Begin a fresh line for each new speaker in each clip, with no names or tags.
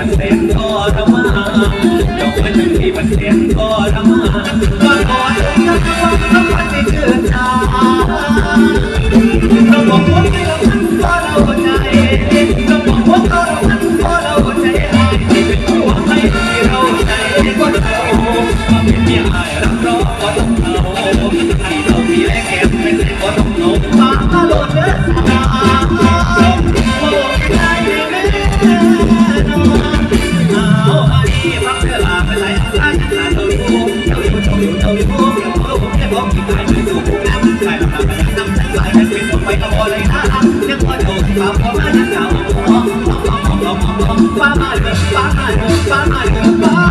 ันแสนทรมาดอกไม้ทั้งที่มันแสนทรมานก็ขอให้รักความสัมพันที่เชื่อชาเราบอกว่าไม่ต้องทำก็เราใจ
Bye.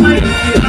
mighty.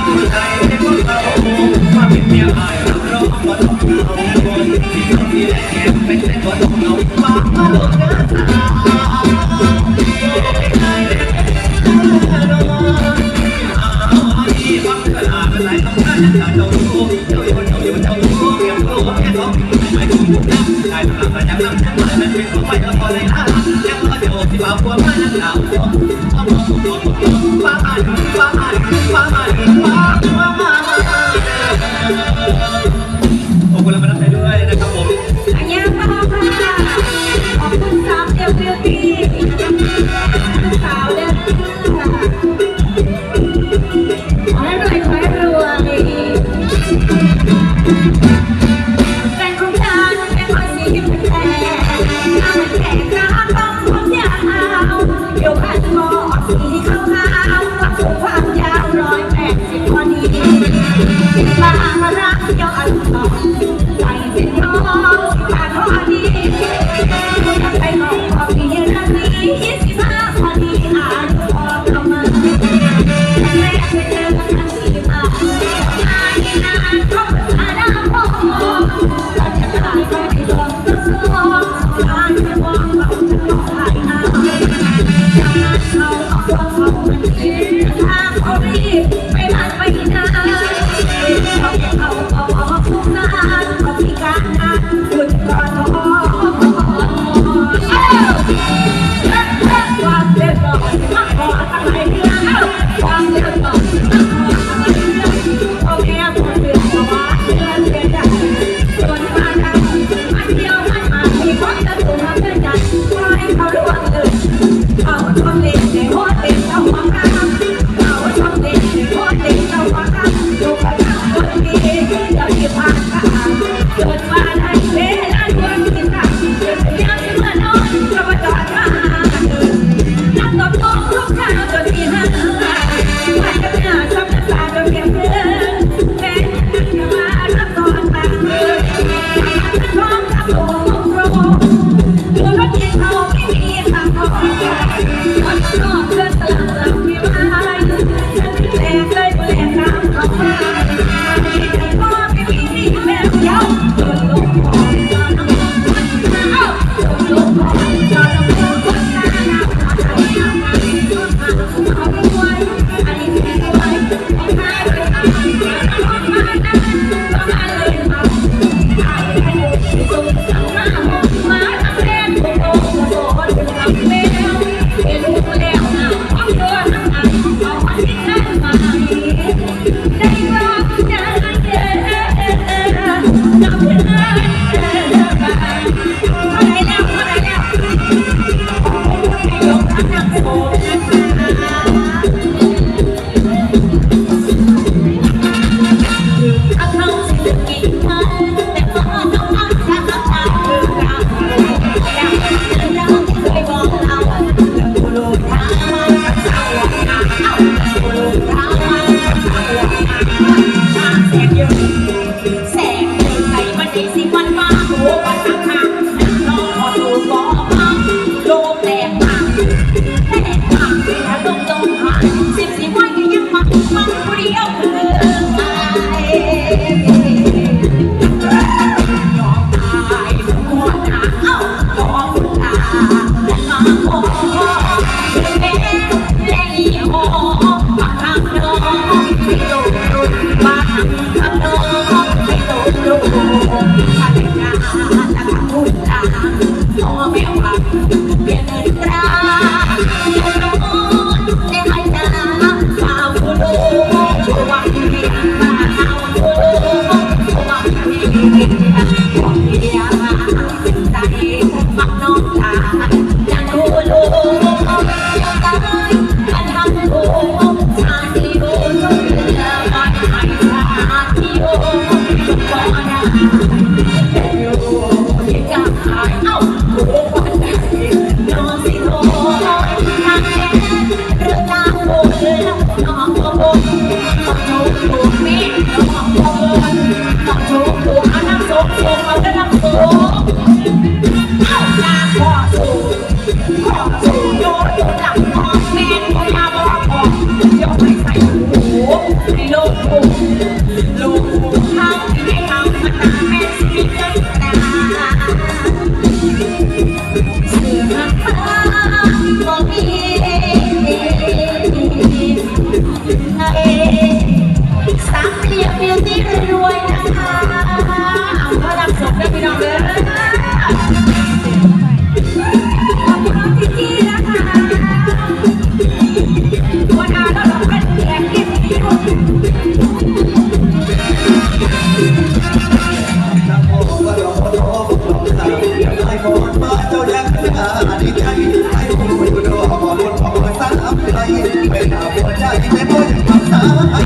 เป็นหัวใจไม่พ้นภาษาไทย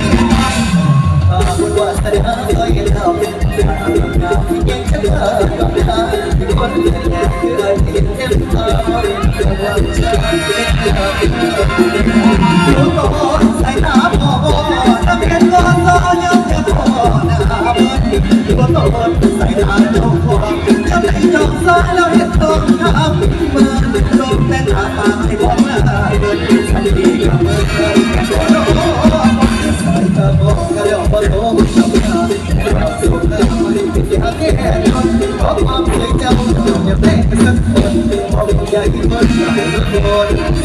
บุญวาสนาคอยกันเราเป็น
เป็นงานยังฉันเธอกับเธอที่คนเดียวคือไอ้เห็นเห็นเธอเป็าใจรู้ก็พอใส่ตาพอทำเป็นก้อนก้อนยังจะพอหน้า
เบิ้
ลก็ต้องใส่ตาจงพอจำได้
จงซ้ายแล้วเห็นตรงข้ามมือ I'm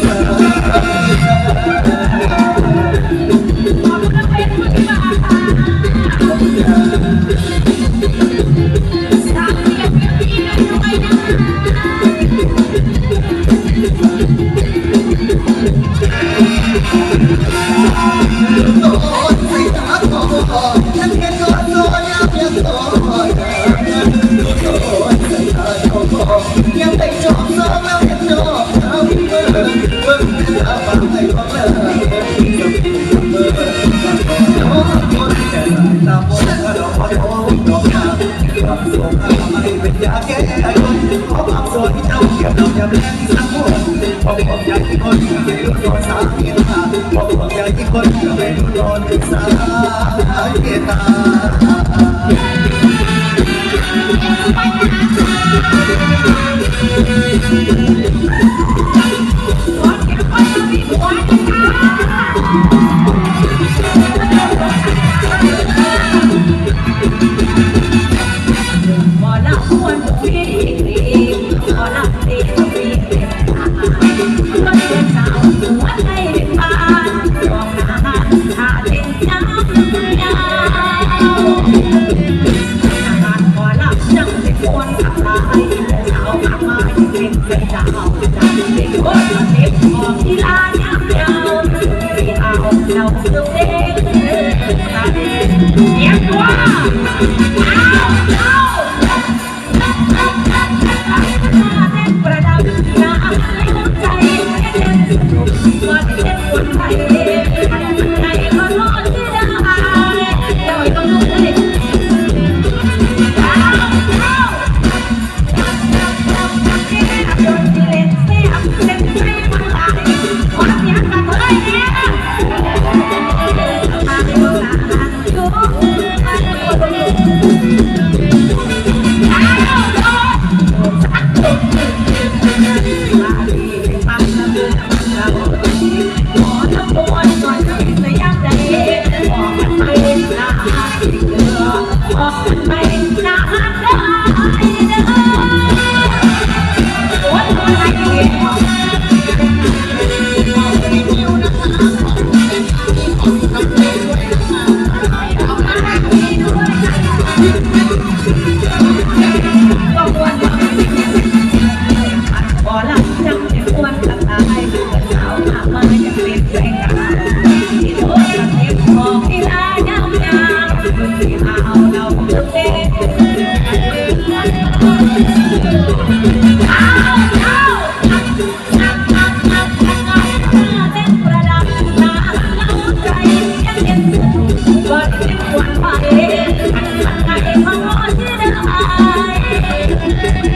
Thank you.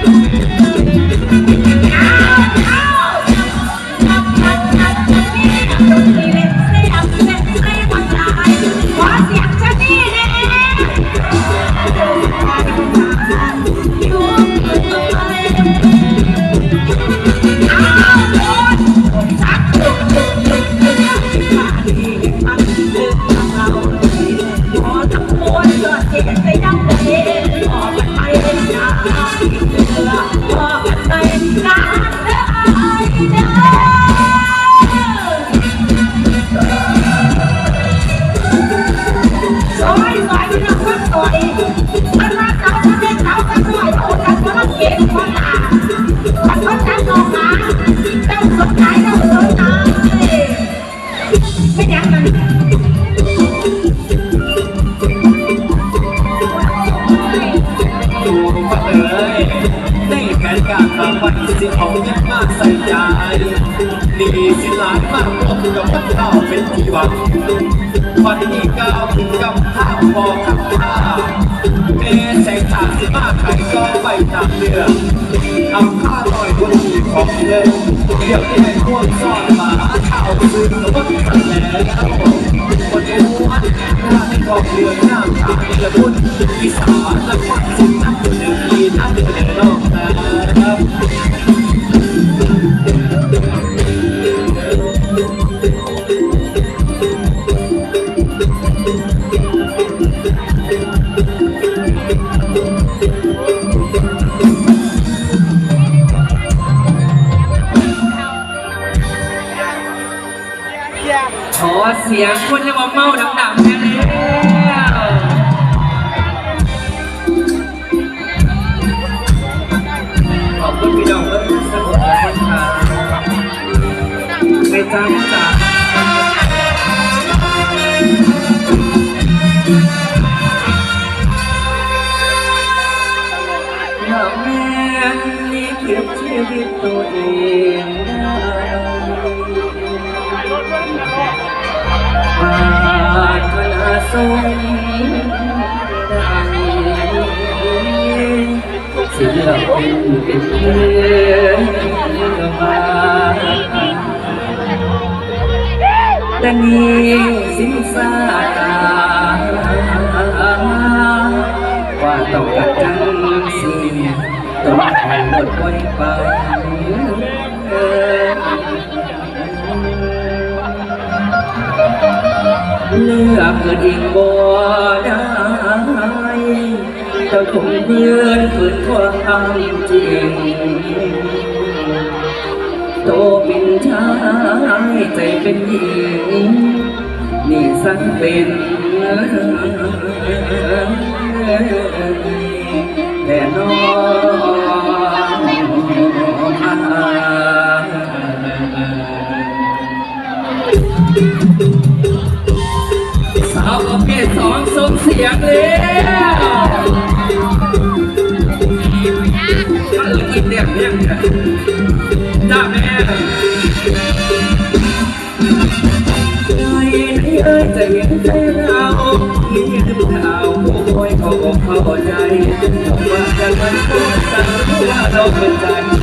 Thank you. เด้อซอยซอยที่เราคนซอยมันมาเสาจะเป็นเสาจะซอยโอ้กันเพราะมันเก็บคนตามฝันออกมาเจ้าเจ้าสนใจไม่ยังมัน
มาเลยได้แผนการทำวันสิของยังมากใส่ ดีสิหลายมากพบกับพระเจ้าเป็นที่วังวันนี้ก้าวถึงกับข้าวพอกับข้าแม่แสงตากสิมาไข่ก็ไปตามเรือทำข้าลอยบนที่ของเดิมเดี๋ยวที่ให้พวกซ่อนมาข้าวซื้อกับวัดสันแล้วคนรู้ว่าข้าที่กองเรือหน้าขาวละมุนอีสานและความสุขนั่นอยู่ใข
อเสียงคนที่มาเมาดังๆกันแล้วขอบคุณพี่น้องเพื่อนสนุกและไม่จ้างจ้าอยากแม่นลิขิตชีวิตตัวเองได้ ปรารถนาสมดังศิลปินเป็นเพื่อน เลือกเกิดอีกบ่ได้แต่คงเพื่อนฝืนความจริงโตเป็นชายใจเป็นหญิง นี่สังเป็นแต่น้อง งเสียงแล้วก็เลยกินเรียกเรียกจ้าแม่ใจเอ้ยใจเย็นใจเรามีหรือเปล่าโอ้ยเขาบอกเข้าใจว่ากันมันพูดกันว่าจของเพื่อนกันใจส่วนที่ใจของเราของเราเป็นชายหัวใจ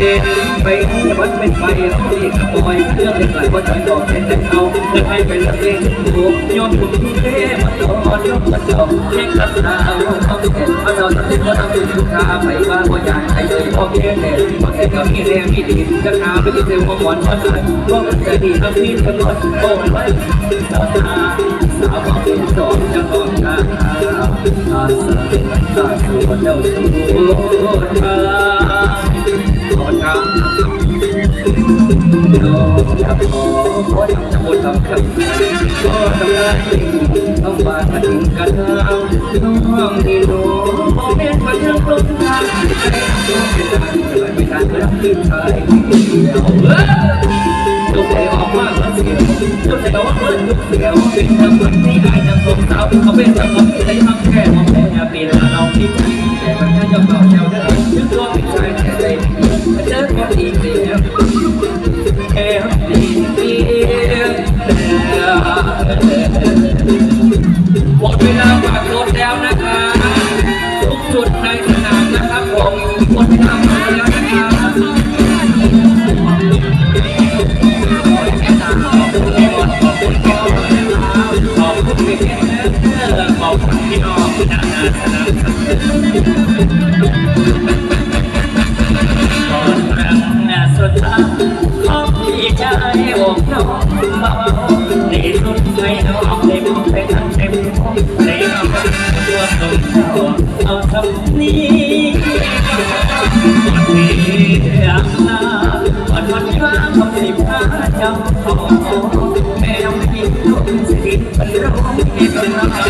เป็นตัวยังไม่ครอบครัวทั้งวันเป็นได้แต่เขาที่ว่าทำกันอยเอ็นไปที่วัดเป็นไฟเอาที่ขโมยเรื่องเล็กหลายว่าใจดอกเป็นเขาจะให้เป็นละเองโยอมคุณที่เท่าตอนยกมาจบเช็คลักษณะเอาเขาเห็นมาเราจะเป็นว่าทำเป็นลูกค้าไปว่าว่าอยากให้เลยพอเพียงแต่พอแค่ก็มีแรงมีดีจะหาไปที่เซลล์ของวันวันไหนก็จะดีทั้งที่ทั้งหมดโอ้ยไว้สาวสาวสาวบอกเป็นสองจะลองกันอาสาตาสู่เจ้าสู่ทางขอทางโลกอยากขอขอทำจะหมดทำคำก็ทำได้ ต้องมาถึงกันเอาน้องที่รู้โมเมนต์มาเรื่องลงทางไม่ได้ไม่ได้ไม่ได้ขึ้นชายเดียวตัวใจออกมาเสียวตัวใจว่าเพื่อนทุกเสียวเป็นทำเหมือนที่ได้นำของสาวเขาเป็นทำของที่ได้ทำแค่มองแค่ปีละเราที่ใจแต่มันจะยอมเราเจ้าได้ยึดตัว หน้าสนามก่อนรังหน้าสุดท้ายของพี่ชายอกน้องเบาในรุ่นไม่น้องได้มองไปทางเต็มห้องได้เอาตัวตนเข้าเอาทำนี้ที่อังลาวันวันกลางของสิบห้าเจ้าของแม่น้องพี่ลูกสิบเป็นร้องที่เป็นร้อง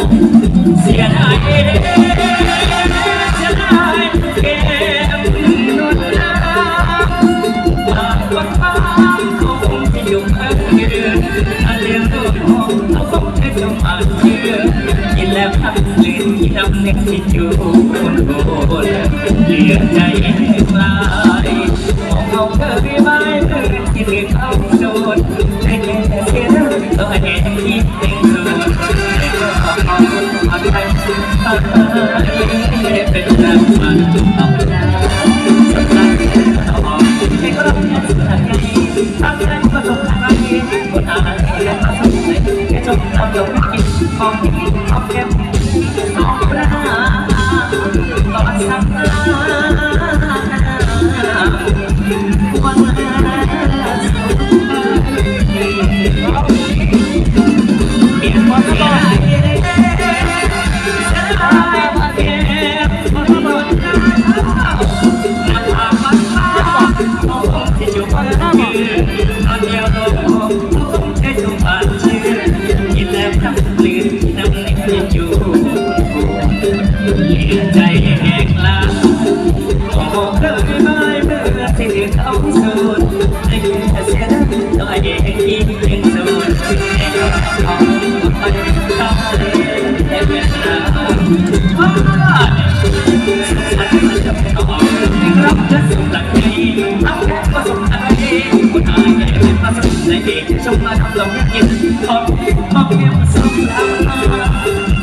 ำลืมกินน้ำเล็กที่อยู่บนโบนเหลือใจลายมองเขาเธอไม่เมื่อที่เรียกเขาโดนให้แค่เสียต้องให้แค่ที่เป็นโดนแต่ก็ขอขอบคุณควานไปเป็นรางวัลเอา Talking with some